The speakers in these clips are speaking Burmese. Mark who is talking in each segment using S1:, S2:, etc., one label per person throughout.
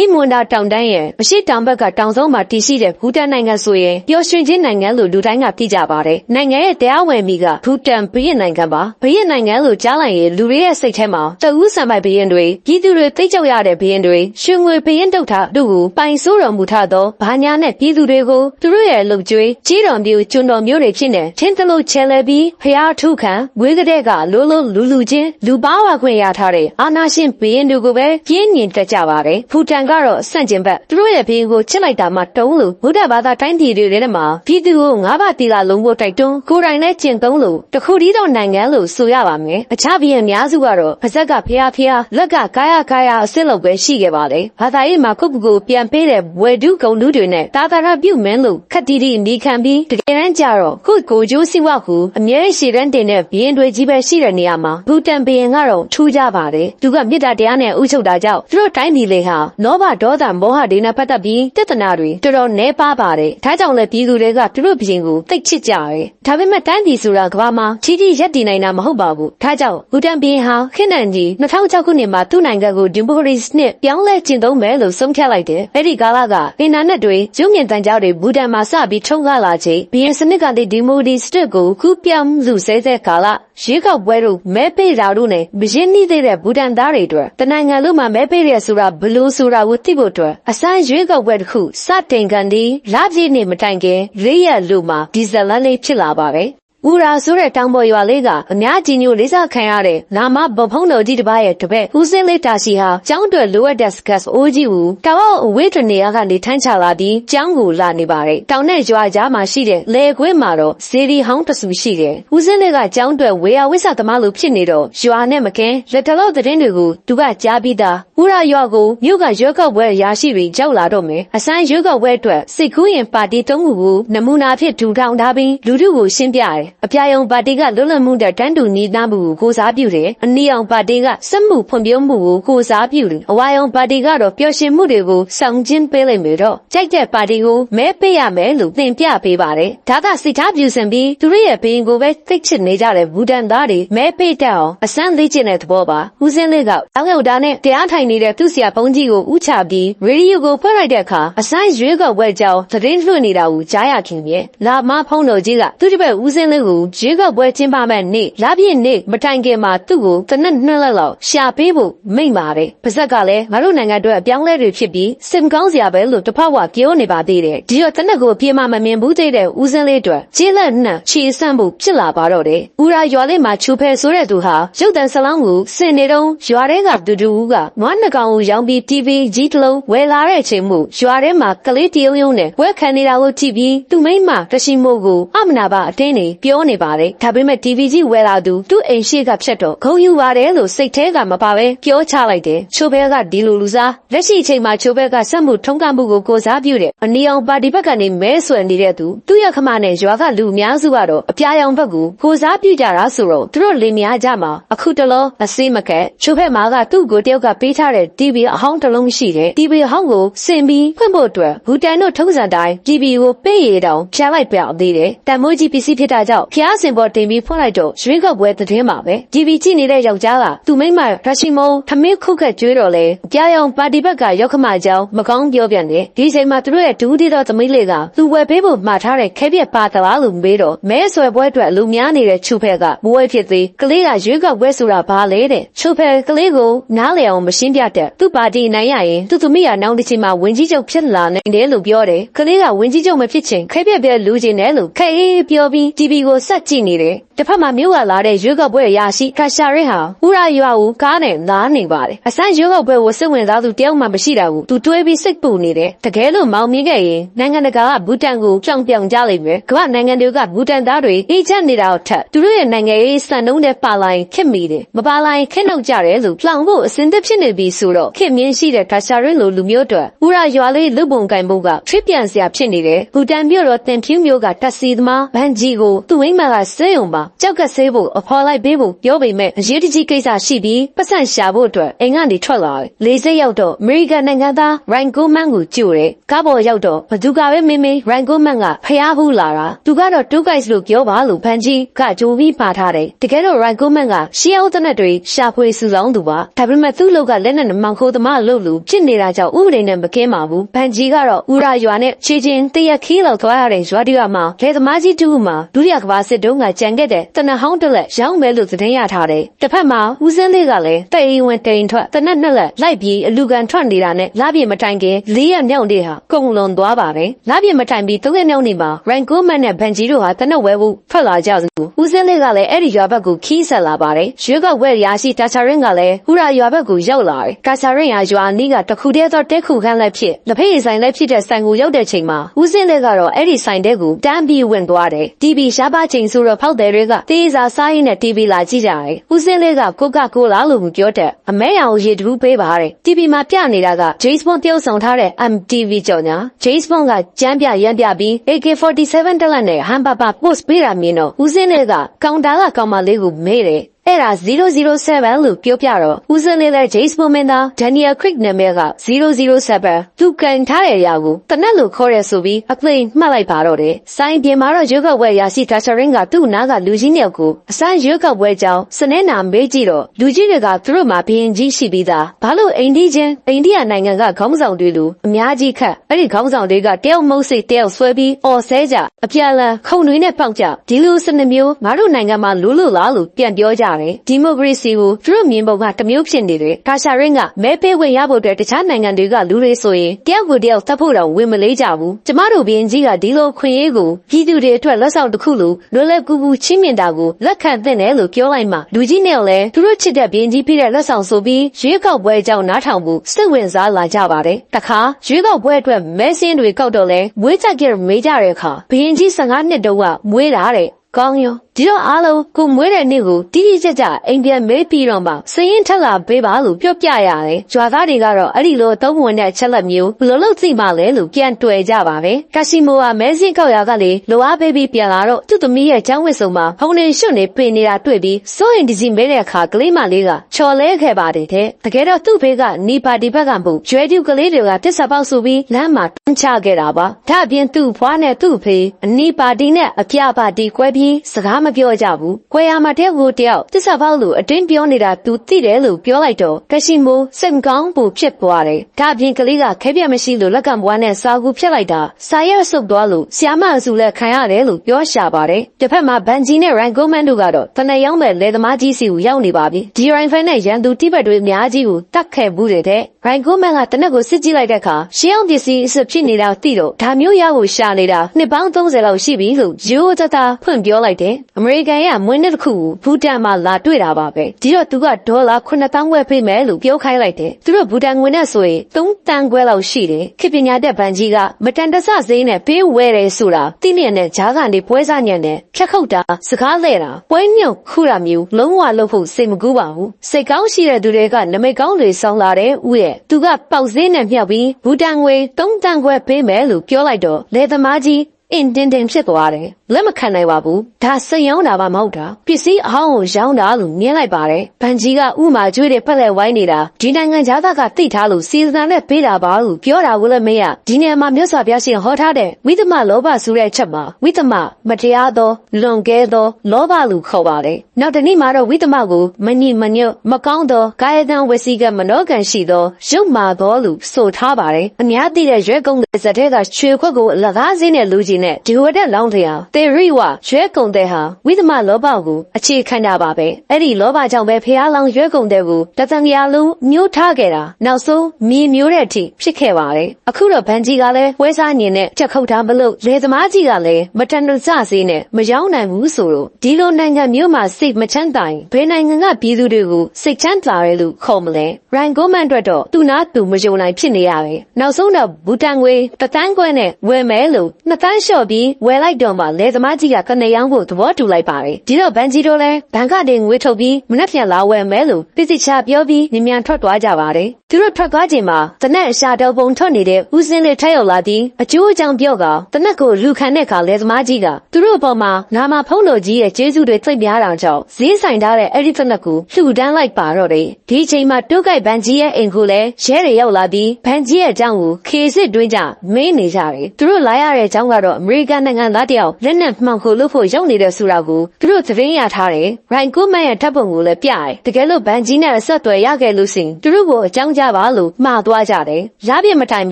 S1: ဟိမွန်ဒါတောင်တန်းရဲ့အရှိတောင်ဘက်ကတောင်ဆုံးမှာတည်ရှိတဲ့ဘူတန်နိုင်ငံဆိုရင်ပျော်ရွှင်ခြင်းနိုင်ငံလို့လူတိုင်းကသိကြပါတယ်။နိုင်ငံရဲ့တရားဝင်မိကဘူတန်ဘုရင်နိုင်ငံပါ။ဘုရင်နိုင်ငံလို့ကြားလိုက်ရင်လူတွေရဲ့စိတ်ထဲမှာတအူးဆံပိုက်ဘုရင်တွေပြည်သူတွေသိကြောက်ရတဲ့ဘုရင်တွေရွှေငွေဘုရင်တုတ်ထားတို့ကိုပိုင်ဆိုးတော်မူထသောဘာညာနဲ့ပြည်သူတွေကိုသူတို့ရဲ့လုံကျွေးကြီးတော်မျိုးကျွန်းတော်မျိုးတွေဖြစ်နေထင်းတလို့ချဲလဲပြီးဖျားထုခံဝေးကတဲ့ကလိုလိုလူလူချင်းလူပါဝါခွင့်ရထားတဲ့အာနာရှင်ဘုရင်တို့ကိုပဲပြင်းညင်တက်ကြပါတယ်။ဘူတန်ကတော့ဆန့်ကျင်ဘက်သူတို့ရဲ့ဘုရင်ကိုချစ်လိုက်တာမှတုံးလို့ဗုဒ္ဓဘာသာတိုင်းပြည်တွေထဲမှာပြည်သူကိုငါးပါးတီလာလုံးဖို့တိုက်တွန်းကိုယ်တိုင်နဲ့ကျင့်သုံးလို့တခုတည်းသောနိုင်ငံလို့ဆိုရပါမယ်။အခြားဘုရင်များစုကတော့ပါဇက်ကဖျားဖျားလက်ကကာယကာယအစ်စ်လောက်ပဲရှိခဲ့ပါတယ်။ဘာသာရေးမှာခုတ်ကူကိုပြန်ပေးတဲ့ဝေဒုကုံလူတွေနဲ့တာတာရပြုတ်မင်းလို့ခက်တီတီနေခံပြီးတကယ်တမ်းကျတော့ခုတ်ကိုကျိုးစီဝဟုအမြဲရှည်တန်းတင်တဲ့ဘုရင်တွေကြီးပဲရှိတဲ့နေရာမှာဘူတန်ဘုရင်ကတော့ထူးကြပါတယ်။သူကမေတ္တာတရားနဲ့ဥချုပ်တာကြောင့်သူတို့တိုင်းပြည်လေဟာလောဘဒေါသမောဟတွေနဲ့ပတ်သက်ပြီးတသနာတွေတော်တော်နှဲပါပါတယ်။ဒါကြောင့်လည်းပြည်သူတွေကသူတို့ဘုရင်ကိုသိတ်ချစ်ကြတယ်။ဒါပေမဲ့တိုင်းပြည်ဆိုတာကမ္ဘာမှာချီတီရက်တည်နိုင်တာမဟုတ်ပါဘူး။ဒါကြောင့်ဘူတန်ဘုရင်ဟာခင်းနန်ကြီး2006ခုနှစ်မှာသူ့နိုင်ငံကိုဒီမိုကရေစီနဲ့ပြောင်းလဲကျင့်သုံးမယ်လို့ဆုံးဖြတ်လိုက်တယ်။အဲ့ဒီကာလကအင်တာနက်တွေကျုံငင်တန်ကြားတွေဘူတန်မှာစပြီးထုံကားလာချိန်ဘီယန်စနစ်ကတည်းဒီမိုဒီစတစ်ကိုခုပြောင်းစုဆဲဆဲကာလ ရေခောက်ပွဲတို့မဲပေးတာတို့နဲ့ဘရင်နှိသေးတဲ့ဘူတန်သားတွေအတွက်တနိုင်ငံလုံးမှာမဲပေးရဆိုတာဘလို့ဆိုတာကိုသိဖို့အတွက်အစမ်းရွေးကောက်ပွဲတစ်ခုစတင်ကန်ဒီလပြည့်နေမတိုင်ခင်ရေရက်လို့မှာဒီဇလန်လေးဖြစ်လာပါပဲ။ ဦးရာဆိုတဲ့တောင်ပေါ်ရွာလေးကအများကြီးညိုလေးစားခံရတဲ့လာမဘဖုံးတော်ကြီးတစ်ပါးရဲ့တပည့်ဦးစင်းလေးတာစီဟာကျောင်းတွယ်လိုအပ်တဲ့စကတ်အိုးကြီးကိုတောင်အဝေးတနေရာကနေထမ်းချလာပြီးကျောင်းကိုလာနေပါတယ်။တောင်နဲ့ရွာကြားမှာရှိတဲ့လေခွေးမှာတော့ဇေဒီဟောင်းတဆူရှိတယ်။ဦးစင်းလေးကကျောင်းတွယ်ဝေယဝိဆသမားလိုဖြစ်နေတော့ရွာနဲ့မကင်းလက်တလောသတင်းတွေကိုသူကကြားပြီးသားဦးရာရွာကိုမြို့ကရွက်ကောက်ပွဲရရှိပြီးကြောက်လာတော့မယ်။အစမ်းရွက်ကောက်ပွဲအတွက်စစ်ကူးရင်ပါတီတုံးခုကိုနမူနာဖြစ်ထူထောင်ထားပြီးလူထုကိုရှင်းပြတယ်။အပြာယုံပါတီကလွတ်လပ်မှုတဲ့တန်းတူညီသားမှုကိုကိုစားပြုတယ်။အနီအောင်ပါတီကစက်မှုဖွံ့ဖြိုးမှုကိုကိုစားပြုတယ်။အဝါယုံပါတီကတော့ပျော်ရွှင်မှုတွေကိုဆောင်ကျင်းပေးလိုက်မယ်တော့ကြိုက်တဲ့ပါတီကိုမဲပေးရမယ်လို့သင်ပြပေးပါတယ်။ဒါကစိတ်ထားပြူစင်ပြီးသူတို့ရဲ့ဘရင်ကိုပဲသိချစ်နေကြတဲ့ဘူတန်သားတွေမဲပေးတတ်အောင်အစမ်းလေးကျင်တဲ့သဘောပါ။ဦးစင်းလေးကတောင်းရုပ်သားနဲ့တရားထိုင်နေတဲ့သူ့ဆရာဘုန်းကြီးကိုဥချပြီးရေဒီယိုကိုဖွင့်လိုက်တဲ့အခါအစမ်းရွေးကောက်ပွဲကြောင်းသတင်းလွှင့်နေတာကိုကြားရခင်ပြ။လာမဖုံးတော်ကြီးကသူ့တပည့်ဦးစင်းလေးကိုရွေးကောက်ပွဲကျင်းပမဲ့နေ့လာပြည့်နေ့မတိုင်ခင်မှာသူ့ကိုတနက်နှစ်လက်လောက်ရှာပေးဖို့မိန့်ပါတယ်။ပါဇက်ကလည်းငါတို့နိုင်ငံအတွက်အပြောင်းလဲတွေဖြစ်ပြီးစင်ကောင်းစရာပဲလို့တဖက်ဝပြောနေပါသေးတယ်။ဒီတော့တနက်ကိုအပြေမမမြင်ဘူးသေးတဲ့ဦးစင်းလေးအတွက်ကျေးလက်နှံ့ခြေဆန့်ဖို့ဖြစ်လာပါတော့တယ်။ဦးရာရွာလေးမှာချူဖဲဆိုတဲ့သူဟာရုပ်တံဆလောင်းကိုစင်နေတော့ရွာထဲကဒူဒူဦးကနွားနှကောင်ကိုရောင်းပြီး TV ကြီးတစ်လုံးဝယ်လာတဲ့အချိန်မှုရွာထဲမှာကလေးတရုံယုံနဲ့ဝက်ခံနေတာကိုကြည့်ပြီးသူမိမတရှိမို့ကိုအမနာပါအတင်းနေပြောနေပါတယ်။ဒါပေမဲ့ TV ကြီးဝယ်လာသူသူ့အိမ်ရှိကဖြတ်တော့ဂုံယူပါတယ်လို့စိတ်ထဲကမပါပဲပြောချလိုက်တယ်။ချိုဘဲကဒီလိုလူစားလက်ရှိအချိန်မှာချိုဘဲကစက်မှုထုံးကမှုကိုကိုစားပြုတယ်။အနီအောင်ပါတီဘက်ကနေမဲဆွယ်နေတဲ့သူသူ့ရခမနဲ့ရွာကလူအများစုကတော့အပြာရောင်ဘက်ကိုကိုစားပြုကြတာဆိုတော့သူတို့လင်မယားကြမှာအခုတလောအစေးမကက်ချိုဘဲမာကသူ့ကိုတယောက်ကပေးထားတဲ့ TV အဟောင်းတစ်လုံးရှိတယ်။ TV အဟောင်းကိုစင်ပြီးဖွင့်ဖို့အတွက်ဘူတန်တို့ထုံးစံတိုင်း TV ကိုပေးရတောင်ဖြာလိုက်ပြသေးတယ်။တန်မိုးကြီးပစ္စည်းဖြစ်တာကြောင့်ဖျားစင်ပေါ်တင်ပြီးဖွင့်လိုက်တော့ရွေးကောက်ပွဲသတင်းပါပဲ။ TV ကြည့်နေတဲ့ယောက်ျားကသူ့မိမရရှိမုံထမင်းခုတ်ခက်ကျွေးတော့လေပြားရောင်ပါတီဘက်ကရောက်ခမကြောင်းမကောင်းပြောပြန်တယ်ဒီချိန်မှာသူတို့ရဲ့ဒူးတီတော်သမီးလေးကသူ့ဝယ်ပေးဖို့မှာထားတဲ့ခဲပြက်ပါတလားလို့မေးတော့မဲဆွဲပွဲအတွက်လူများနေတဲ့ချူဖဲကမွေးဖြစ်သေးကလေးကရွေးကောက်ပွဲဆိုတာဘာလဲတဲ့ချူဖဲကလေးကိုနားလည်အောင်မရှင်းပြတဲ့သူ့ပါတီနိုင်ရရင်သူ့သမီးကနောင်တစ်ချိန်မှာဝင်ကြီးချုပ်ဖြစ်လာနိုင်တယ်လို့ပြောတယ်ကလေးကဝင်ကြီးချုပ်မဖြစ်ချင်ခဲပြက်ပြက်လူကျင်တယ်လို့ခဲအေးပြောပြီး TV ကိုစက်ကြည့်နေတယ် တစ်ဖက်မှာမြို့ကလာတဲ့ရွေးကောက်ပွဲရရှိကရှာရဲဟာဦးရရွာကိုကားနဲ့လာနေပါတယ်အစမ်းရွေးကောက်ပွဲကိုစိတ်ဝင်စားသူတယောက်မှမရှိတာကိုသူတွေးပြီးစိတ်ပူနေတယ်တကယ်လို့မောင်မြင်ခဲ့ရင်နိုင်ငံတကာကဘူတန်ကိုကြောင်ပြောင်ကြလိမ့်မယ်ကမ္ဘာနိုင်ငံတွေကဘူတန်သားတွေအေးချမ်းနေတာကိုထက်သူတို့ရဲ့နိုင်ငံရေးစံနှုန်းတဲ့ပါလာရင်ခက်မိတယ်မပါလာရင်ခက်နှုတ်ကြတယ်လို့လောင်ဖို့အစင်သစ်ဖြစ်နေပြီဆိုတော့ခင်မြင်ရှိတဲ့ကရှာရဲလိုလူမျိုးတွေဦးရရွာလေးလူပုံကင်ဖို့ကထစ်ပြန်စရာဖြစ်နေတယ်ဘူတန်မြို့တော်တင်ဖြူးမျိုးကတက်စီသမားဗန်ဂျီကိုသူ့မိမကစဲုံပါကြောက်ကဆေးဖို့အဖော်လိုက်ပေးဖို့ပြောပေမဲ့အရေးတကြီးကိစ္စရှိပြီးပတ်စံရှာဖို့အတွက်အိမ်ကနေထွက်လာတယ်လေစိတ်ရောက်တော့အမေရိကန်နိုင်ငံသားရိုင်ကိုမန်ကိုကြိုတယ်ကားပေါ်ရောက်တော့ဘသူကပဲမေးမေးရိုင်ကိုမန်ကဖျားဘူးလာတာသူကတော့တူဂိုက်စ်လို့ပြောပါလို့ဖန်ကြီးကကြိုပြီးပါထားတယ်တကယ်တော့ရိုင်ကိုမန်ကရှီအောင်တနက်တွေရှာဖွေစုဆောင်းသူပါဒါပေမဲ့သူ့လောက်ကလက်နဲ့မောင်ခိုးသမားလို့လူဖြစ်နေတာကြောင့်ဥပဒေနဲ့မကင်းပါဘူးဖန်ကြီးကတော့ဥရာရွာနဲ့ချေချင်းတရက်ခီးလောက်သွားရတဲ့ရွာတီကမှာလေသမားကြီးတူမှာဒုတိယကမ္ဘာစစ်တုန်းကကြံခဲ့တဲ့တနဟောင်းတစ်လက်ရောင်းမယ်လို့သတင်းရထားတယ်တစ်ဖက်မှာဦးစင်းလေးကလည်းတဲ့အိမ်ဝင်တိန်ထွက်တနက်နှစ်လက်လိုက်ပြီးအလူကန်ထွက်နေတာနဲ့လပြည့်မတိုင်ခင်လေးရက်မြောက်နေ့ဟာကုံလွန်သွားပါတယ်လပြည့်မတိုင်ပြီးသုံးရက်မြောက်နေ့မှာရိုင်ကိုမန်နဲ့ဗန်ဂျီတို့ဟာတနက်ဝဲဖို့ထွက်လာကြသူဦးစင်းလေးကလည်းအဲ့ဒီရွာဘက်ကိုခီးဆက်လာပါတယ်ရွေးကောက်ဝဲရာရှိတာချာရင်ကလည်းဟူရာရွာဘက်ကိုရောက်လာတယ်ကာချာရင်ရာရွာနီးကတခုတည်းသောတဲခုခန်းလက်ဖြစ်လက်ဖေးဆိုင်လက်ဖြစ်တဲ့ဆိုင်ကိုရောက်တဲ့ချိန်မှာဦးစင်းလေးကတော့အဲ့ဒီဆိုင်တဲကိုတန်းပြီးဝင်သွားတယ်တီဗီရှားပါချိန်ဆိုတော့ဖောက်တယ်တွေကတေးစာစားရင်းနဲ့တီဗီလာကြည့်ကြတယ်ဦးစင်းလေးကကိုကကိုလာလို့ပြောတဲ့အမဲရောင်ရေတူပေးပါတဲ့တီဗီမှာပြနေတာက James Bond ပြုတ်ဆောင်ထားတဲ့ MTV ကြော်ညာ James Bond ကကြမ်းပြရမ်းပြပြီး AK47 တက်လက်နဲ့ဟမ်ပါပါ post ပေးတာမြင်တော့ဦးစင်းလေးကကောင်တာကကောင်မလေးကိုမေးတယ် အဲ့ဒါ007လို့ပြောပြတော့ဦးစင်းလေးလည်း James Bond မင်းသား Daniel Craig နာမည်က007သူကန်ထားတဲ့အရာကိုတနက်လို့ခေါ်ရဲဆိုပြီးအသိမှတ်လိုက်ပါတော့တယ်။စိုင်းပြင်မှာတော့ရွေးကောက်ပွဲရရှိတာချရင်ကသူ့နားကလူကြီးနှစ်ယောက်ကိုအစမ်းရွေးကောက်ပွဲကြောင်းစနေနာမေးကြည့်တော့လူကြီးတွေကသူတို့မှာဘရင်ကြီးရှိပြီးသားဘာလို့အိန္ဒိချင်းအိန္ဒိယနိုင်ငံကခေါင်းဆောင်တွေလိုအများကြီးခတ်အဲ့ဒီခေါင်းဆောင်တွေကတယောက်မုတ်စိတ်တယောက်ဆွဲပြီးအော်ဆဲကြအပြာလန်ခုံတွေနဲ့ပေါက်ကြဒီလိုစနမျိုးငါတို့နိုင်ငံမှာလူလူလားလို့ပြန်ပြောကြတယ်ဒီမိုကရေစီကိုသူတို့မြင်ပုံကတစ်မျိုးဖြစ်နေတယ်ကာရှာရင်ကမဲပေးဝင်ရဖို့အတွက်တခြားနိုင်ငံတွေကလူတွေဆိုရင်တယောက်ကိုတယောက်သတ်ဖို့တော့ဝင်မလေးကြဘူးကျမတို့ဘရင်ကြီးကဒီလိုခွင့်ရေးကိုပြည်သူတွေအတွက်လက်ဆောင်တစ်ခုလိုလွယ်လွယ်ကူကူချင်းမြင်တာကိုလက်ခံသင့်တယ်လို့ပြောလိုက်မှလူကြီးနဲ့လည်းသူတို့ချစ်တဲ့ဘရင်ကြီးပြတဲ့လက်ဆောင်ဆိုပြီးရွေးကောက်ပွဲကြောင်းနားထောင်ဖို့စိတ်ဝင်စားလာကြပါတယ်တခါရွေးကောက်ပွဲအတွက်မဲစင်းတွေကောက်တော့လဲမွေးကြကြမေးကြတဲ့အခါဘရင်ကြီး15နှစ်တုန်းကမွေးတာတဲ့ကောင်းရော ဒီတော့အားလုံးကိုမွေးတဲ့နေ့ကိုတိတိကျကျအိမ်ပြန်မေးပြီးတော့မှစရင်ထက်လာပေးပါလို့ပြောပြရတယ်။ကြွာသားတွေကတော့အဲ့ဒီလိုသုံးဝင်တဲ့အချက်လက်မျိုးဘယ်လိုလုပ်သိမှလဲလို့ပြန်တွေ့ကြပါပဲ။ကာစီမိုကမဲစင်းကောက်ရကလေလိုအားပေးပြီးပြန်လာတော့သူ့သမီးရဲ့ចောင်းဝစ်စုံမှာဖုန်နေရွှွနေပင်နေတာတွေ့ပြီးစိုးရင်ဒီစီမဲတဲ့အခါကလေးမလေးကချော်လဲခဲ့ပါတယ်တဲ့။တကယ်တော့သူ့ဖေးကနီပါတီဘက်ကမဟုတ်ကျွဲတူကလေးတွေကတစ္ဆပေါက်ဆိုပြီးလမ်းမှာတွန်းချခဲ့တာပါ။ဒါ့အပြင်သူ့ဖွားနဲ့သူ့ဖေးအနီပါတီနဲ့အပြပါတီကွဲပြီးစကားမပြောကြဘူး။ကွဲရမှာတယောက်ကိုတယောက်တစ္ဆပေါက်လို့အတင်းပြောနေတာသူသိတယ်လို့ပြောလိုက်တော့ကရှိမိုးစိတ်မကောင်းဘူးဖြစ်သွားတယ်။ဒါ့အပြင်ကလေးကခဲပြတ်မရှိလို့လက်ကံပွားနဲ့စာကူဖြတ်လိုက်တာစာရွက်ဆုပ်သွားလို့ဆီယာမအစုလည်းခံရတယ်လို့ပြောရှာပါတယ်။တစ်ဖက်မှာဘန်ဂျီနဲ့ရိုင်ဂိုမန်တို့ကတော့တနက်ရောင်းမဲ့လေသမားကြီးစီကိုရောက်နေပါပြီ။ဒီရိုင်ဖန်နဲ့ရန်သူတိဘက်တွေအများကြီးကိုတတ်ခဲ့ဘူးတဲ့တဲ့။ရိုင်ဂိုမန်ကတနက်ကိုစစ်ကြည့်လိုက်တဲ့အခါရှင်းအောင်ပစ္စည်းအစ်ဖြစ်နေတာသိတော့ဒါမျိုးရကိုရှာနေတာနှစ်ပေါင်း30လောက်ရှိပြီလို့ရိုးသားသားဖွင့်ပြောလိုက်တယ်။အမေရိကန်ရဲ့မွေးနေ့တစ်ခုကိုဘူတန်မှာလာတွေ့တာပါပဲ။ဒီတော့သူကဒေါ်လာ9000ဝယ်ပေးမယ်လို့ပြောခိုင်းလိုက်တယ်။သူတို့ဘူတန်ငွေနဲ့ဆိုရင်3တန်ခွဲလောက်ရှိတယ်။ခေပညာတဲ့ဘန်ကြီးကမတန်တဆဈေးနဲ့ပေးဝယ်တယ်ဆိုတာတိလျက်နဲ့ဂျားကနေပွဲစားညံနဲ့ဖြတ်ခုတ်တာစကားလဲတာပွဲမြုပ်ခုတာမျိုးလုံးဝလုပ်ဖို့စိတ်မကူးပါဘူး။စိတ်ကောင်းရှိတဲ့သူတွေကနမိတ်ကောင်းတွေဆောင်းလာတဲ့ဥရဲ့သူကပေါက်ဈေးနဲ့မြောက်ပြီးဘူတန်ငွေ3တန်ခွဲပေးမယ်လို့ပြောလိုက်တော့လေသမားကြီးအင်တင်တင်ဖြစ်သွားတယ် လက်မခံနိုင်ပါဘူးဒါစိတ်ရောင်းတာပါမဟုတ်တာပစ္စည်းအဟောင်းကိုရောင်းတာလို့မြင်လိုက်ပါတယ်ဘန်ကြီးကဥမာကျွေးတဲ့ဖက်လက်ဝိုင်းနေတာဒီနိုင်ငံသားကသိထားလို့စီဇနာနဲ့ပေးတာပါလို့ပြောတာကိုလည်းမရဒီနေရာမှာမြတ်စွာဘုရားရှင်ဟောထားတဲ့ဝိသမလောဘဆိုတဲ့ချက်မှာဝိသမမတရားသောလွန်ကဲသောလောဘလို့ခေါ်ပါတယ်နောက်တနေ့မှာတော့ဝိသမကိုမညိမညွတ်မကောင်းသောကာယတံဝစီကမနောကံရှိသောရုပ်မာသောလို့ဆိုထားပါတယ်အများသိတဲ့ရွဲကုန်းတဲ့ဇက်တဲ့ကရွှေခွက်ကိုအလကားစင်းနဲ့လူကြီးနဲ့ဒီဝတ်တဲ့လောင်းတရားသေရိဝရွဲကုံတဲ့ဟာဝိသမလောဘကိုအခြေခံတာပါပဲအဲ့ဒီလောဘကြောင့်ပဲဖះလောင်းရွဲကုံတဲ့ကိုတသံရလုံးမျိုးထားခဲ့တာနောက်ဆုံးမြေမျိုးတဲ့အထိဖြစ်ခဲ့ပါတယ်အခုတော့ဗန်ကြီးကလည်းဝဲစားညင်နဲ့ချက်ခုတ်တာမလို့လေသမားကြီးကလည်းမတန်တဆစေးနဲ့မယောင်းနိုင်ဘူးဆိုတော့ဒီလိုနိုင်ငံမျိုးမှာစိတ်မချမ်းသာရင်ဘယ်နိုင်ငံကပြည်သူတွေကိုစိတ်ချမ်းသာတယ်လို့ခေါ်မလဲရိုင်ဂိုမန်အတွက်တော့သူနာသူမယုံနိုင်ဖြစ်နေရပဲနောက်ဆုံးတော့ဘူတန်ငွေတသန်းခွဲနဲ့ဝယ်မယ်လို့နှစ်တန်းလျှော့ပြီးဝယ်လိုက်တော့မှလေယ်သမားကြီးကကနယောင်းကိုသဘောတူလိုက်ပါတယ်။ဒီတော့ဘန်ကြီးတို့လည်းဘန်ကတည်းငွေထုတ်ပြီးမနှက်ပြန်လာဝယ်မယ်လို့ပြစ်စစ်ချပြောပြီးညမြန်ထွက်သွားကြပါတယ်။သူတို့ထွက်သွားချိန်မှာတနက်အရှာတော်ပုံထွက်နေတဲ့ဦးစင်းလေးထိုက်ရောက်လာပြီးအကျိုးအကြောင်းပြောကတနက်ကိုလူခံတဲ့အခါလယ်သမားကြီးကသူတို့အပေါ်မှာငါမဖုံးလို့ကြီးရဲ့ကျေးဇူးတွေသိပ်ပြားတာကြောင့်ဈေးဆိုင်ထားတဲ့အဲ့ဒီတနက်ကိုလှူဒန်းလိုက်ပါတော့တယ်။ဒီချိန်မှာတုတ်ကိုက်ဘန်ကြီးရဲ့အိမ်ကိုလည်းရဲတွေရောက်လာပြီးဘန်ကြီးရဲ့အကြောင်းကိုခေစစ်တွင်းကြမင်းနေကြတယ်။သူတို့လာရတဲ့အကြောင်းကတော့အမေရိကန်နိုင်ငံသားတယောက်လက်နက်မှောင်ခိုလို့ဖို့ရောက်နေတဲ့ဆိုတာကိုသူတို့သတင်းရထားတယ်ရိုင်ကူမန်ရဲ့တပ်ပုံကိုလည်းပြတယ်တကယ်လို့ဘန်ကြီးနဲ့အဆက်အသွယ်ရခဲ့လို့စင်သူတို့ကိုအကြောင်းကြပါလို့မှားသွားကြတယ်ရပြစ်မတိုင်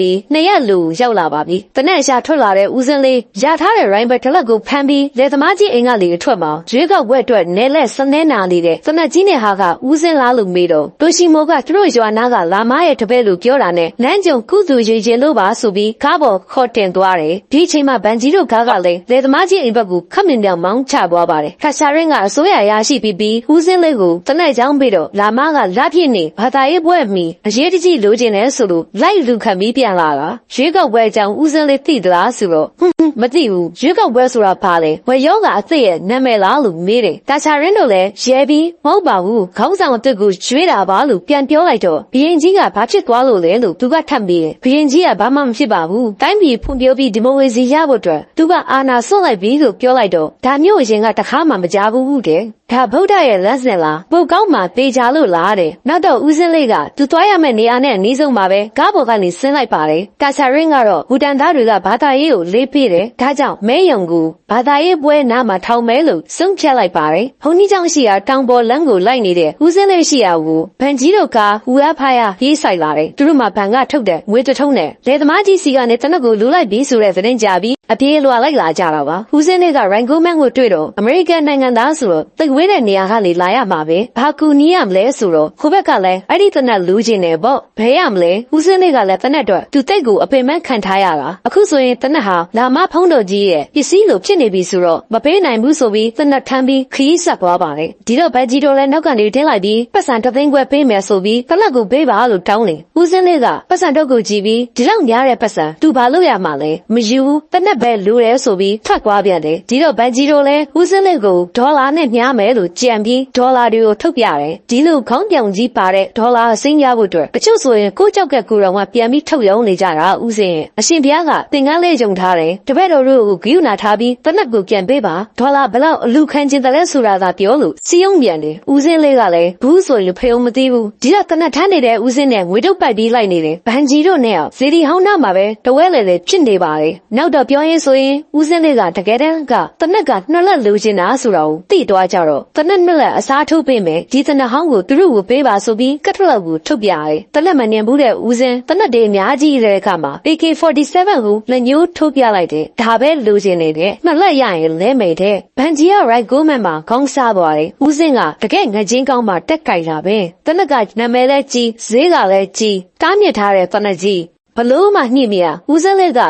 S1: ပြီးနှစ်ရက်လူရောက်လာပါပြီတနက်အရှာထွက်လာတဲ့ဦးစင်းလေးရထားတဲ့ရိုင်ဘတ်တလက်ကိုဖမ်းပြီးလက်သမားကြီးအိမ်ကလေအထွက်မှာရွေးကောက်ဝက်အတွက်နဲလက်စနဲနာနေတဲ့တနက်ကြီးနဲ့ဟာကဦးစင်းလားလို့မေးတော့တိုရှိမိုးကသူတို့ရွာနာကလာမရဲ့တပည့်လို့ပြောတာနဲ့လမ်းကြုံကုသူရေချင်လို့ပါဆိုပြီးကားပေါ်ခေါ်တင်သွားတယ်ဒီအချိန်မှာဗန်ကြီးတို့ကားကလည်းလက်သမားကြီးအိမ်ဘက်ကိုခပ်မြင်ပြောင်မောင်းချသွားပါတယ်ခါရှာရင်ကအစိုးရရရှိပြီးပြီးဦးစင်းလေးကိုတနက်ချောင်းပြီးတော့လာမကလက်ဖြစ်နေဘာသာရေးပွဲမီအရေးတကြီးလိုချင်တယ်ဆိုလို့လိုက်လူခံပြီးပြန်လာတာရွေးကောက်ပွဲအကြောင်းဦးစင်းလေးသိသလားဆိုတော့ဟွန်းဟွန်းမသိဘူးရွေးကောက်ပွဲဆိုတာဘာလဲဝယ်ယောကအသစ်ရဲ့နာမည်လားလို့မေးတယ်တာချာရင်းတို့လည်းရဲပြီးမဟုတ်ပါဘူးခေါင်းဆောင်အစ်စ်ကိုရွေးတာပါလို့ပြန်ပြောလိုက်တော့ဘရင်ကြီးကဘာဖြစ်သွားလို့လဲလို့သူကထပ်မေးတယ်ဘရင်ကြီးကဘာမှမဖြစ်ပါဘူးတိုင်းပြည်ဖွံ့ဖြိုးပြီးဒီမိုကရေစီရဖို့အတွက်သူကအာဏာဆွတ်လိုက်ပြီလို့ပြောလိုက်တော့ဒါမျိုးအရင်ကတခါမှမကြားဘူးတဲ့ဒါဗုဒ္ဓရဲ့လက်စင်လားပုတ်ကောင်းမှတေချာလို့လားတဲ့နောက်တော့ဦးစင်းလေးကသူသွားရမယ့်နေရာနဲ့အနည်းဆုံးပါပဲကားပေါ်ကနေဆင်းလိုက်ပါတယ်တာချာရင်းကတော့ဘူတန်သားတွေကဘာသာရေးကိုလေးပေးတယ်ဒါကြောင့်မဲယုံကိုဘာသာရေးပွဲနားမှာထောင်မဲလို့ဆုံးဖြတ်လိုက်ပါတယ်ဘုန်းကြီးကျောင်းရှိရာတောင်ပေါ်လမ်းကိုလိုက်နေတဲ့ဦးစင်းလေးရှိရာကိုဗန်ကြီးတို့ကဟူအဖားရရေးဆိုင်လာတယ်သူတို့မှဗန်ကထုတ်တဲ့ငွေတထုံးနဲ့လေသမားကြီးစီကနေတနက်ကိုလူလိုက်ပြီးဆိုတဲ့သတင်းကြပြီးအပြေးလွာလိုက်လာကြတာပါဦးစင်းလေးကရိုင်ဂိုမန်ကိုတွေ့တော့အမေရိကန်နိုင်ငံသားဆိုတော့တိတ်ဝေးတဲ့နေရာကလေလာရမှာပဲဘာကူနီးရမလဲဆိုတော့ခိုးဘက်ကလည်းအဲ့ဒီတနက်လူချင်းနေပေါ့ဘဲရမလဲဦးစင်းလေးကလည်းတနက်တော့သူတိတ်ကိုအပင်မခံထားရတာအခုဆိုရင်တနက်ဟာလာမဖုံးတော်ကြီးရဲ့ပစ္စည်းလိုဖြစ်နေပြီဆိုတော့မပေးနိုင်ဘူးဆိုပြီးတနက်ထမ်းပြီးခရီးဆက်သွားပါတယ်ဒီတော့ဘက်ဂျီတော်လည်းနောက်ကနေတင်းလိုက်ပြီးပတ်စံတစ်သိန်းခွဲပေးမယ်ဆိုပြီးတနက်ကိုပေးပါလို့တောင်းတယ်ဦးစင်းလေးကပတ်စံတော့ကိုကြည့်ပြီးဒီလောက်များတဲ့ပတ်စံသူဘာလို့ရမှာလဲမယူဘူးတနက်ပဲလူရဲဆိုပြီးထွက်သွားပြန်တယ်ဒီတော့ဘက်ဂျီတော်လည်းဦးစင်းလေးကိုဒေါ်လာနဲ့များမယ်လို့ကြံပြီးဒေါ်လာတွေကိုထုတ်ပြတယ်ဒီလိုခေါင်းပြောင်ကြီးပါတဲ့ဒေါ်လာအစိမ်းရဖို့အတွက်တချို့ဆိုရင်ကိုကြောက်ကကူတော်ကပြန်ပြီးထုတ်ရုံနေကြတာဦးစင်းရဲ့အရှင်ဘုရားကသင်္ကန်းလေးယုံထားတယ်တပည့်တော်တို့ကိုဂိယူနာထားပြီးတနက်ကိုပြန်ပေးပါဒေါ်လာဘလောက်အလူခံခြင်းတလဲဆိုတာသာပြောလို့စီယုံပြန်တယ်ဦးစင်းလေးကလည်းဘူးဆိုရင်ဖေုံမသိဘူးဒီတော့တနက်ထမ်းနေတဲ့ဦးစင်းနဲ့ငွေတုပ်ပိုက်ပြီးလိုက်နေတယ်ဘန်ဂျီတို့နဲ့ဇေဒီဟောင်းနာမှာပဲတဝဲလေလေဖြစ်နေပါတယ်နောက်တော့ပြောရင်ဆိုရင်ဦးစင်းလေးကတကယ်တမ်းကတနက်ကနှစ်လက်လိုချင်တာဆိုတာကိုသိသွားကြတော့တနက်နှစ်လက်အစားထုတ်ပေးမယ်ဒီတနက်ဟောင်းကိုသူတို့ကိုပေးပါဆိုပြီးကတ်ထလောက်ကိုထုတ်ပြရတယ်တလက်မနှင်ဘူးတဲ့ဦးစင်းတနက်တွေအများကြီးတဲ့အခါမှာ AK47 ကိုလက်ညှိုးထုတ်ပြလိုက်တယ်ဒါပဲလိုချင်နေတဲ့နှစ်လက်ရရင်လဲမိတ်တဲ့ဘန်ဂျီက right go man မှာခေါင်းစားသွားတယ်ဦးစင်းကတကယ်ငချင်းကောင်းမှတက်ကြိုက်တာပဲတနက်ကနာမည်လဲကြီးဈေးကလည်းကြီးတားမြစ်ထားတဲ့တနက်ကြီး ဘလို့မှညှိမရဦးစင်းလက်က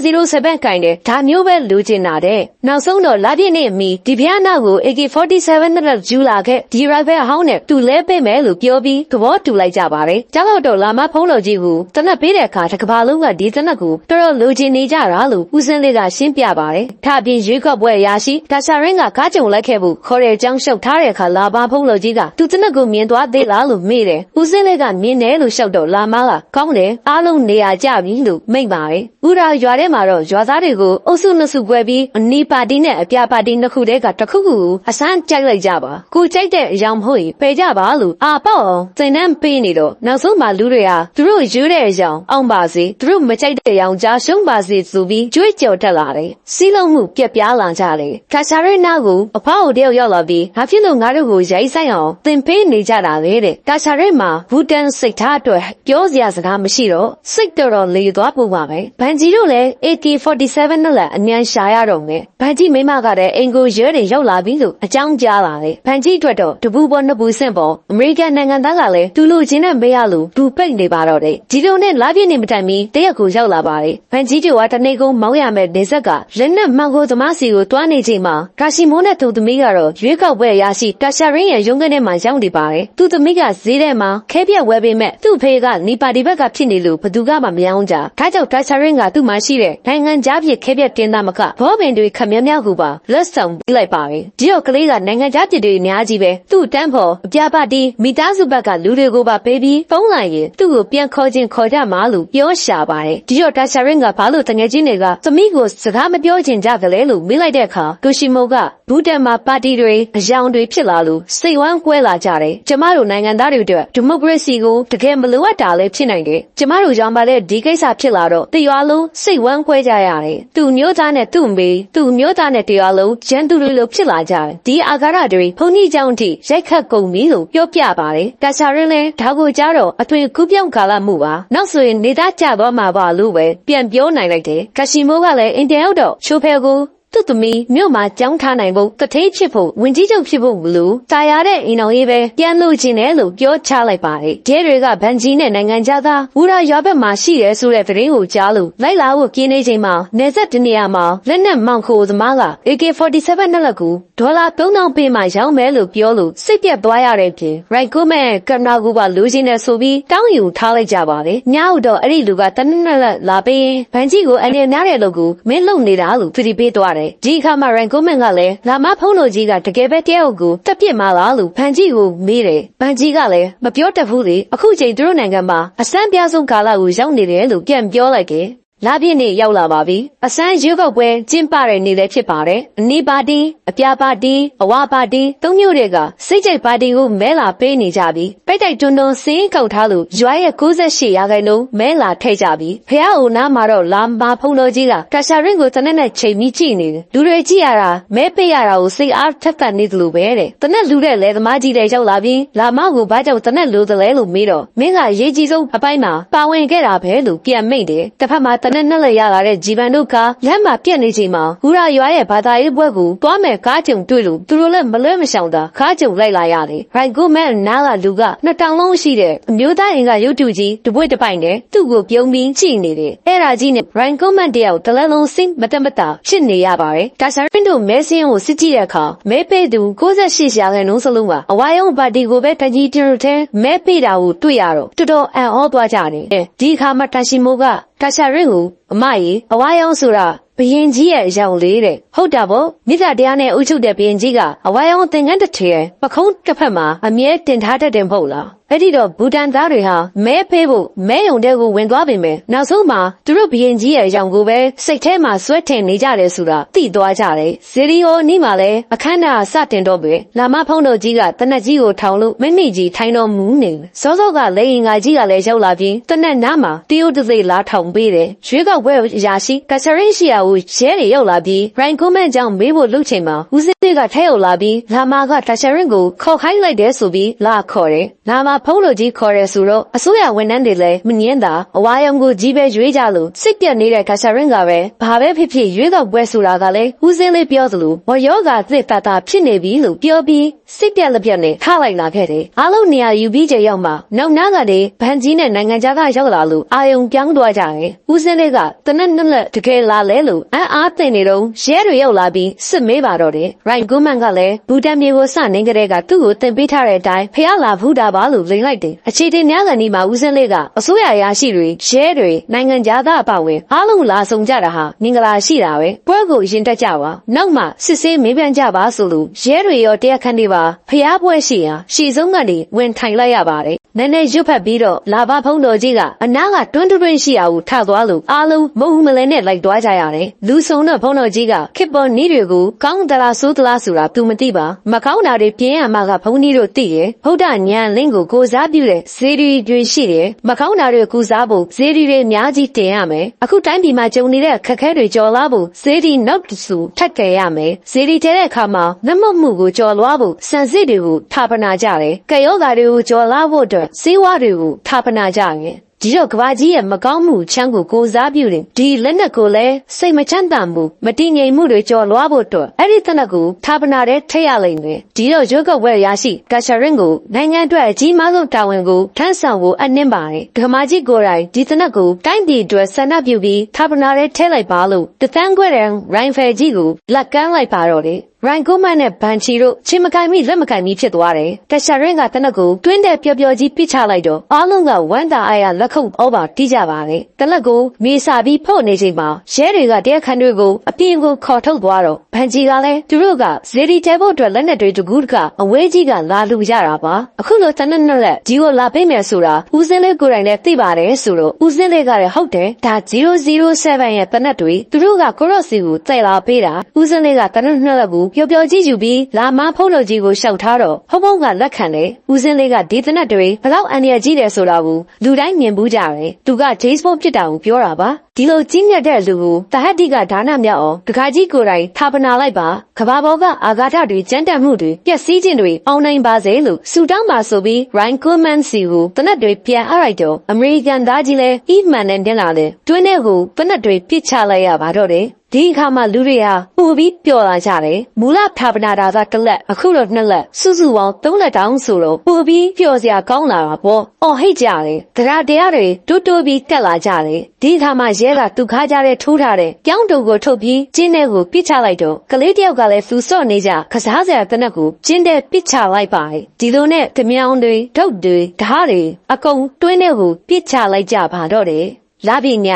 S1: 007ကင်တယ်ဒါမျိုးပဲလူကျင်တာတဲ့နောက်ဆုံးတော့လာပြည့်နေမီဒီဖျားနောက်ကို AK47 နဲ့ဂျူလာခဲ့ဒီရိုက်ဖယ်ဟောင်းနဲ့တူလဲပေးမယ်လို့ပြောပြီးသဘောတူလိုက်ကြပါတယ်ကြောက်တော့တော့လာမဖုံးတော်ကြီးကိုတနက်ပေးတဲ့အခါတစ်ကဘာလုံးကဒီတနက်ကိုတော်တော်လူကျင်နေကြတာလို့ဦးစင်းလက်ကရှင်းပြပါတယ်ဒါအပြင်ရွေးကောက်ပွဲရရှိဒါရှာရင်းကကားကြုံလိုက်ခဲ့ဖို့ခေါ်တဲ့အကြောင်းရှုပ်ထားတဲ့အခါလာပါဖုံးတော်ကြီးကသူတနက်ကိုမြင်သွားသေးလားလို့မေးတယ်ဦးစင်းလက်ကမြင်တယ်လို့ရှောက်တော့လာမကကောင်းတယ်အားလုံးနေရာကြပြီလို့မိန့်ပါတယ်။ဦးရာရွာထဲမှာတော့ရွာသားတွေကိုအုပ်စုနှစ်စု꿰ပြီးအနီးပါတီနဲ့အပြပါတီနှစ်ခုတည်းကတစ်ခုခုကိုအစမ်းကြိုက်လိုက်ကြပါ။ကိုကြိုက်တဲ့အယောင်မဟုတ်ရင်ပယ်ကြပါလို့အာပေါ့အောင်စိန်နှမ်းပေးနေတော့နောက်ဆုံးမှလူတွေဟာသူတို့ယူတဲ့အယောင်အောင်ပါစေသူတို့မကြိုက်တဲ့အယောင်ကြားရှုံးပါစေဆိုပြီးကြွေးကြော်တက်လာတယ်။စီးလုံးမှုပြက်ပြားလာကြတယ်။ခါချာရဲနာကိုအဖောက်တယောက်ရောက်လာပြီးဘာဖြစ်လို့ငါတို့ကိုရိုက်ဆိုင်အောင်သင်ပေးနေကြတာလဲတဲ့။ကာချာရဲမှာဘူတန်စိတ်ထားအတွက်ပြောစရာစကားမရှိတော့စိတ်တော်တော်လေးသွားပို့ပါပဲဘန်ဂျီတို့လည်း AK47 နဲ့လည်းအမြန်ရှာရတော့မယ်ဘန်ဂျီမိမကလည်းအင်ကိုရဲတွေရောက်လာပြီလို့အကြောင်းကြားလာတယ်ဘန်ဂျီအတွက်တော့တပူပေါ်နှစ်ပူဆင့်ပေါ်အမေရိကန်နိုင်ငံသားကလည်းသူ့လူချင်းနဲ့မေးရလို့ဒူပိတ်နေပါတော့တယ်ဒီလိုနဲ့လာပြည့်နေမတိုင်မီတရက်ကိုရောက်လာပါတယ်ဘန်ဂျီတို့ကတနေ့ကုန်မောင်းရမယ်နေဆက်ကလက်နဲ့မှန်ကိုသမားစီကိုတွားနေချိန်မှာကာရှီမိုးနဲ့သူသမီးကတော့ရွေးကောက်ပွဲရရှိတာရှာရင်းရဲ့ရုံးခန်းထဲမှာရောက်နေပါတယ်သူသမီးကဈေးထဲမှာခဲပြက်ဝဲပေးမဲ့သူ့ဖေကနီပါတီဘက်ကဖြစ်နေလို့ဘသူကမှမရောင်းကြဒါကြောင့်ဒါချာရင်ကသူ့မှာရှိတဲ့နိုင်ငံခြားပြည်ခဲပြက်တင်းသားမကဘောပင်တွေခမများများကိုပါလက်ဆောင်ပေးလိုက်ပါပဲဒီတော့ကလေးကနိုင်ငံခြားပြည်တွေအများကြီးပဲသူ့တန်းဖို့အပြပါတီမိသားစုဘက်ကလူတွေကိုပါပေးပြီးဖုန်းလိုက်ရင်သူ့ကိုပြန်ခေါ်ခြင်းခေါ်ကြမှာလို့ပြောရှာပါတယ်ဒီတော့ဒါချာရင်ကဘာလို့တငယ်ချင်းတွေကသမီးကိုစကားမပြောချင်ကြကြလဲလို့မေးလိုက်တဲ့အခါတိုရှီမိုကဘူးတန်မှာပါတီတွေအယောင်တွေဖြစ်လာလို့စိတ်ဝမ်းကွဲလာကြတယ်ကျမတို့နိုင်ငံသားတွေအတွက်ဒီမိုကရေစီကိုတကယ်မလိုအပ်တာလည်းဖြစ်နိုင်တယ်ကျမတို့ကြောင့်ပါလေဒီကိစ္စဖြစ်လာတော့တရွာလုံးစိတ်ဝမ်းကွဲကြရတယ်သူမျိုးသားနဲ့သူ့မေသူမျိုးသားနဲ့တရွာလုံးရန်သူတွေလိုဖြစ်လာကြတယ်ဒီအာဃာတတွေဘုန်းကြီးကျောင်းထိရိုက်ခတ်ကုန်ပြီလို့ပြောပြပါတယ်တာချာရင်လည်းဒါကိုကြားတော့အထွေကူးပြောင်းကာလမှုပါနောက်ဆိုရင်နေသားကြတော့မှာပါလို့ပဲပြန်ပြောနိုင်လိုက်တယ်ကရှိမိုးကလည်းအင်တန်ရောက်တော့ချိုဖဲကို သူ့သမီးမြို့မှာကြောင်းထားနိုင်ဖို့တထေးဖြစ်ဖို့ဝင်ကြီးချုပ်ဖြစ်ဖို့မလို့တာယာတဲ့အိမ်တော်ရေးပဲပြန်လို့ခြင်းတယ်လို့ပြောချလိုက်ပါတယ်။ဒဲတွေကဗန်ကြီးနဲ့နိုင်ငံခြားသားဝူရာရွာဘက်မှာရှိတယ်ဆိုတဲ့သတင်းကိုကြားလို့လိုက်လာဖို့กินနေချိန်မှာနေဆက်တနေရာမှာလက်နက်မောင်ခိုသမားက AK47 နှစ်လက်ကိုဒေါ်လာ3000ပေးမှရောင်းမယ်လို့ပြောလို့စိတ်ပြက်သွားရတဲ့ပြင်ရိုက်ကိုမဲကင်မရာကူပါလူချင်းနဲ့ဆိုပြီးတောင်းယူထားလိုက်ကြပါတယ်။ညောက်တော့အဲ့ဒီလူကတနက်နက်လက်လာပေးရင်ဗန်ကြီးကိုအနေများတဲ့လူကိုမင်းလုံနေတာလို့ပြပြပေးသွားတယ်။ဒီအခါမှာရိုင်ကိုမန်ကလည်းလာမဖုံးလို့ကြီးကတကယ်ပဲတယောက်ကိုတက်ပြစ်မလားလို့ဗန်ကြီးကိုမေးတယ်။ဗန်ကြီးကလည်းမပြောတတ်ဘူးလေအခုချိန်သူတို့နိုင်ငံမှာအစမ်းပြဆုံးကာလကိုရောက်နေတယ်လို့ပြန်ပြောလိုက်တယ်။ လာပြည့်နေ့ရောက်လာပါပြီ။အစမ်းရွေးကောက်ပွဲကျင်းပတဲ့နေ့လည်းဖြစ်ပါတယ်။အနီပါတီအပြာပါတီအဝပါတီသုံးမျိုးတွေကစိတ်ကြိတ်ပါတီကိုမဲလာပေးနေကြပြီ။ပိတ်တိုက်တွန်းတွန်းစင်းကောက်ထားလို့ရွာရဲ့68ရာခိုင်နှုန်းမဲလာထည့်ကြပြီ။ဖះအိုနားမှာတော့လာမဖုံတော်ကြီးကကရှာရင်ကိုတနက်နဲ့ချိန်ပြီးကြည့်နေတယ်။လူတွေကြည့်ရတာမဲပေးရတာကိုစိတ်အားထက်သန်နေသလိုပဲတဲ့။တနက်လူတဲ့လေသမားကြီးတွေရောက်လာပြီးလာမကိုဘာကြောင့်တနက်လိုသလဲလို့မေးတော့မင်းကရေးကြီးဆုံးအပိုင်းမှာပါဝင်ခဲ့တာပဲလို့ပြန်မိတ်တယ်။တစ်ဖက်မှာတနက်နဲ့လည်းရလာတဲ့ဂျီဗန်တို့ကလမ်းမှာပြက်နေချိန်မှာဟူရာရွာရဲ့ဘာသာရေးဘွဲကိုတွားမဲ့ကားကြုံတွေ့လို့သူတို့လည်းမလွဲမရှောင်တာကားကြုံလိုက်လာရတယ်။ရိုက်ဂိုမန်နားကလူကနှစ်တောင်လုံးရှိတဲ့အမျိုးသားအိမ်ကရုပ်တုကြီးတပွေ့တစ်ပိုင်နဲ့သူ့ကိုပြုံးပြီးကြည့်နေတယ်။အဲ့ဒါကြီးနဲ့ရိုင်ဂိုမန်တယောက်တလဲလုံးစင်းမတမတာဖြစ်နေရပါတယ်။ဒါဆာရင်တို့မဲစင်းကိုစစ်ကြည့်တဲ့အခါမဲပေးသူ68ရာခိုင်နှုန်းစလုံးကအဝါယုံပါတီကိုပဲတကြီးတင်တဲ့မဲပေးတာကိုတွေ့ရတော့တော်တော်အံ့ဩသွားကြတယ်။ဒီအခါမှာတရှိမိုးက တာရှာရင်ကိုအမကြီးအဝါရောင်ဆိုတာဘရင်ကြီးရဲ့အရောင်လေးတဲ့ဟုတ်တာပေါ့မိသားတရားနဲ့ဥချုပ်တဲ့ဘရင်ကြီးကအဝါရောင်သင်္ကန်းတစ်ထည်ပခုံးတစ်ဖက်မှာအမြဲတင်ထားတတ်တယ်မဟုတ်လား အဲ့ဒီတော့ဘူတန်သားတွေဟာမဲဖေးဖို့မဲယုံတဲ့ကိုဝင်သွားပြီမယ်နောက်ဆုံးမှာသူတို့ဘရင်ကြီးရဲ့အရောင်ကိုပဲစိတ်ထဲမှာစွဲထင်နေကြတယ်ဆိုတာသိသွားကြတယ်ဇီရီယိုနီးမှာလည်းအခမ်းအနားစတင်တော့ပဲလာမဖုံးတော်ကြီးကတနက်ကြီးကိုထောင်လို့မိမိကြီးထိုင်တော်မူနေစောစောကလေရင်ကကြီးကလည်းရောက်လာပြီးတနက်နားမှာတရုတ်တသိလာထောင်ပေးတယ်ရွေးကောက်ပွဲရာရှိကဆရင်းရှိယာကိုရဲတွေရောက်လာပြီးရိုင်ကိုမန်ကြောင့်မေးဖို့လုပ်ချိန်မှာဦးစင်းကထဲရောက်လာပြီးလာမကတဆရင်းကိုခေါ်ခိုင်းလိုက်တယ်ဆိုပြီးလာခေါ်တယ်လာမဖုံးတော်ကြီးခေါ်ရဲဆိုတော့အစိုးရဝန်ထမ်းတွေလည်းမငင်းတာအဝါယုံကိုကြီးပဲရွေးကြလို့စိတ်ပြတ်နေတဲ့ကဆရင်းကပဲဘာပဲဖြစ်ဖြစ်ရွေးကောက်ပွဲဆိုတာကလည်းဦးစင်းလေးပြောသလိုဘော်ယောဂသစ်တတာဖြစ်နေပြီလို့ပြောပြီးစိတ်ပြက်လက်ပြက်နဲ့ထားလိုက်လာခဲ့တယ်အားလုံးနေရာယူပြီးကြရောက်မှနောက်နားကနေဗန်ကြီးနဲ့နိုင်ငံခြားကရောက်လာလို့အာယုံပြောင်းသွားကြတယ်ဦးစင်းလေးကတနက်နှစ်လက်တကယ်လာလဲလို့အံ့အားသင့်နေတော့ရဲတွေရောက်လာပြီးစစ်မေးပါတော့တယ်ရိုင်ဂူမန်ကလည်းဘူတန်မြေကိုစနေကြတဲ့ကသူ့ကိုတင်ပေးထားတဲ့အတိုင်းဖះလာဖူးတာပါလို့လိန်လိုက်တယ်အခြေတင်များကနေမှဦးစင်းလေးကအစိုးရရာရှိတွေရဲတွေနိုင်ငံသားအပါဝင်အားလုံးလာဆောင်ကြတာဟာမင်္ဂလာရှိတာပဲပွဲကိုရင်တက်ကြပါနောက်မှစစ်ဆေးမေးပြန်ကြပါဆိုလို့ရဲတွေရောတရားခန့်တွေပါဖះပွဲရှိရာရှီဆုံးကနေဝင်ထိုင်လိုက်ရပါတယ်နည်းနည်းရွတ်ဖက်ပြီးတော့လာဘဖုံးတော်ကြီးကအနားကတွန်းတွန်းရှိရာကိုထသွားလို့အားလုံးမဟုတ်မလဲနဲ့လိုက်သွားကြရတယ်လူဆုံတော့ဖုံးတော်ကြီးကခစ်ပေါ်နီးတွေကိုကောင်းတလားဆိုးတလားဆိုတာသူမသိပါမကောင်းတာတွေပြင်းရမှာကဘုံနီးတို့သိတယ်ဗုဒ္ဓညံလင်းကိုကိုစားပြုတဲ့ဇေဒီတွေရှိတယ်မကောင်းတာတွေကူစားဖို့ဇေဒီတွေအများကြီးတင်ရမယ်အခုတိုင်းပြည်မှာကြုံနေတဲ့ခက်ခဲတွေကြော်လာဖို့ဇေဒီနောက်တဆူထပ်ကြရမယ်ဇေဒီတဲတဲ့အခါမှာနမတ်မှုကိုကြော်လွားဖို့စံစစ်တွေကိုထာပနာကြတယ်ကယောဂါတွေကိုကြော်လာဖို့အတွက်စေဝါတွေကိုထာပနာကြရင် ဒီတော့ကဘာကြီးရဲ့မကောင်းမှုချမ်းကိုကိုစားပြုတယ်ဒီလက်နက်ကိုလည်းစိတ်မချမ်းသာမှုမတည်ငြိမ်မှုတွေကြော်လွှားဖို့အတွက်အဲ့ဒီတနက်ကိုထာပနာတဲ့ထည့်ရလိမ့်မယ်ဒီတော့ရုပ်ကဝဲရရှိကရှာရင်ကိုနိုင်ငံအတွက်အကြီးမားဆုံးတာဝန်ကိုထမ်းဆောင်ဖို့အနှင်းပါတယ်ကဘာကြီးကိုယ်တိုင်ဒီတနက်ကိုတိုင်းပြည်အတွက်ဆန္ဒပြုပြီးထာပနာတဲ့ထည့်လိုက်ပါလို့တသန်းခွဲတဲ့ရိုင်ဖယ်ကြီးကိုလက်ကမ်းလိုက်ပါတော့တယ်ရိုင်ကိုမန်နဲ့ဘန်ချီတို့ချင်းမကိုင်မိလက်မကိုင်မိဖြစ်သွားတယ်တရှာရင်ကတနက်ကိုတွင်းတဲ့ပျော်ပျော်ကြီးပစ်ချလိုက်တော့အားလုံးကဝမ်းသာအားရလက်ခုပ်ဩပါတီးကြပါတယ်တလက်ကိုမေစာပြီးဖို့နေချိန်မှာရဲတွေကတရားခံတွေကိုအပြင်ကိုခေါ်ထုတ်သွားတော့ဘန်ချီကလည်းသူတို့ကဇေဒီတဲဖို့အတွက်လက်နက်တွေတကူးတကအဝဲကြီးကလာလူကြတာပါအခုလိုတနက်နဲ့လက်ဒီကိုလာပေးမယ်ဆိုတာဦးစင်းလေးကိုယ်တိုင်လည်းသိပါတယ်ဆိုတော့ဦးစင်းလေးကလည်းဟုတ်တယ်ဒါ007ရဲ့တနက်တွေသူတို့ကကိုရော့စီကိုကြိုက်လာပေးတာဦးစင်းလေးကတနက်နှစ်လက်ကိုပျော်ပျော်ကြီးယူပြီးလာမဖုတ်လို့ကြီးကိုရှောက်ထားတော့ဖုံဖုံကလက်ခံတယ်ဦးစင်းလေးကဒီတနက်တွေဘလောက်အန္တရာယ်ကြီးတယ်ဆိုတာကိုလူတိုင်းမြင်ဘူးကြတယ်သူကဂျေးစ်ဘွန်ဖြစ်တာကိုပြောတာပါ ဒီလိုကြီးမြတ်တဲ့လူကိုတဟတ်တိကဒါနမြောက်အောင်တခါကြီးကိုယ်တိုင်ထာပနာလိုက်ပါကဘာပေါ်ကအာဃာတတွေကြမ်းတမ်းမှုတွေပျက်စီးခြင်းတွေအောင်နိုင်ပါစေလို့ဆူတောင်းပါဆိုပြီး Ryan Coleman စီကိုတနက်တွေပြန်အလိုက်တော့အမေရိကန်သားကြီးလဲအီမန်နဲ့တင်လာတယ်တွင်းထဲကိုတနက်တွေပစ်ချလိုက်ရပါတော့တယ်ဒီအခါမှလူတွေဟာပူပြီးပျော်လာကြတယ်မူလထာပနာတာကတစ်လက်အခုတော့နှစ်လက်စုစုပေါင်းသုံးလက်တောင်းဆိုတော့ပူပြီးပျော်စရာကောင်းလာတာပေါ့အော်ဟိတ်ကြတယ်တရားတရားတွေတိုးတိုးပြီးတက်လာကြတယ်ဒီအခါမှရဲကသူခါကြတဲ့ထိုးထားတဲ့ကြောင်းတုံကိုထုတ်ပြီးကျင်းထဲကိုပစ်ချလိုက်တော့ကလေးတယောက်ကလည်းဖူဆော့နေကြကစားစရာတနက်ကိုကျင်းထဲပစ်ချလိုက်ပါတယ်ဒီလိုနဲ့ဓမြောင်တွေဒုတ်တွေဓားတွေအကုန်တွင်းထဲကိုပစ်ချလိုက်ကြပါတော့တယ်လာပြီည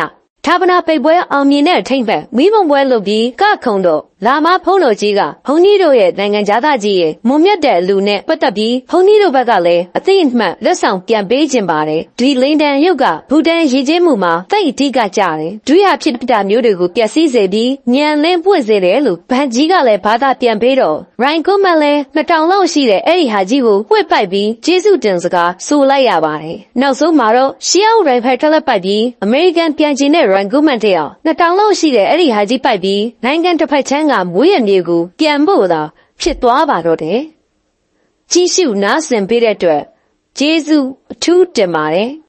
S1: ထာပနာပိတ်ပွဲအောင်မြင်တဲ့အထိမ့်ဘက်မိဘပွဲလုပ်ပြီးကခုံတော့ လာမဖုံးတော်ကြီးကဘုန်းကြီးတို့ရဲ့နိုင်ငံသားကြီးရဲ့မွန်မြတ်တဲ့အလူနဲ့ပတ်သက်ပြီးဘုန်းကြီးတို့ဘက်ကလည်းအသိအမှတ်လက်ဆောင်ပြန်ပေးခြင်းပါတယ်ဒီလင်းတန်ရုပ်ကဘူတန်ရည်ချင်းမှုမှာတိတ်အဓိကကြတယ်ဒုရဖြစ်တာမျိုးတွေကိုပျက်စီးစေပြီးညံလင်းပွင့်စေတယ်လို့ဗန်ကြီးကလည်းဘာသာပြန်ပေးတော့ရိုင်ကွန်မန်လည်းနှစ်တောင်လောက်ရှိတဲ့အဲ့ဒီဟာကြီးကိုဝှက်ပိုက်ပြီးကျေးဇူးတင်စကားဆိုလိုက်ရပါတယ်နောက်ဆုံးမှာတော့ရှီယာရိုင်ဖယ်တက်လက်ပိုက်ပြီးအမေရိကန်ပြန်ကျင်တဲ့ Ryan Goodman တယောက်နှစ်တောင်လောက်ရှိတဲ့အဲ့ဒီဟာကြီးပိုက်ပြီးနိုင်ငံတစ်ဖက်ချမ်းကမွေးရမြေကိုပြန်ဖို့သာဖြစ်သွားပါတော့တယ်။ကြီးစုနားဆင်ပေးတဲ့အတွက်ကျေးဇူးအထူးတင်ပါတယ်။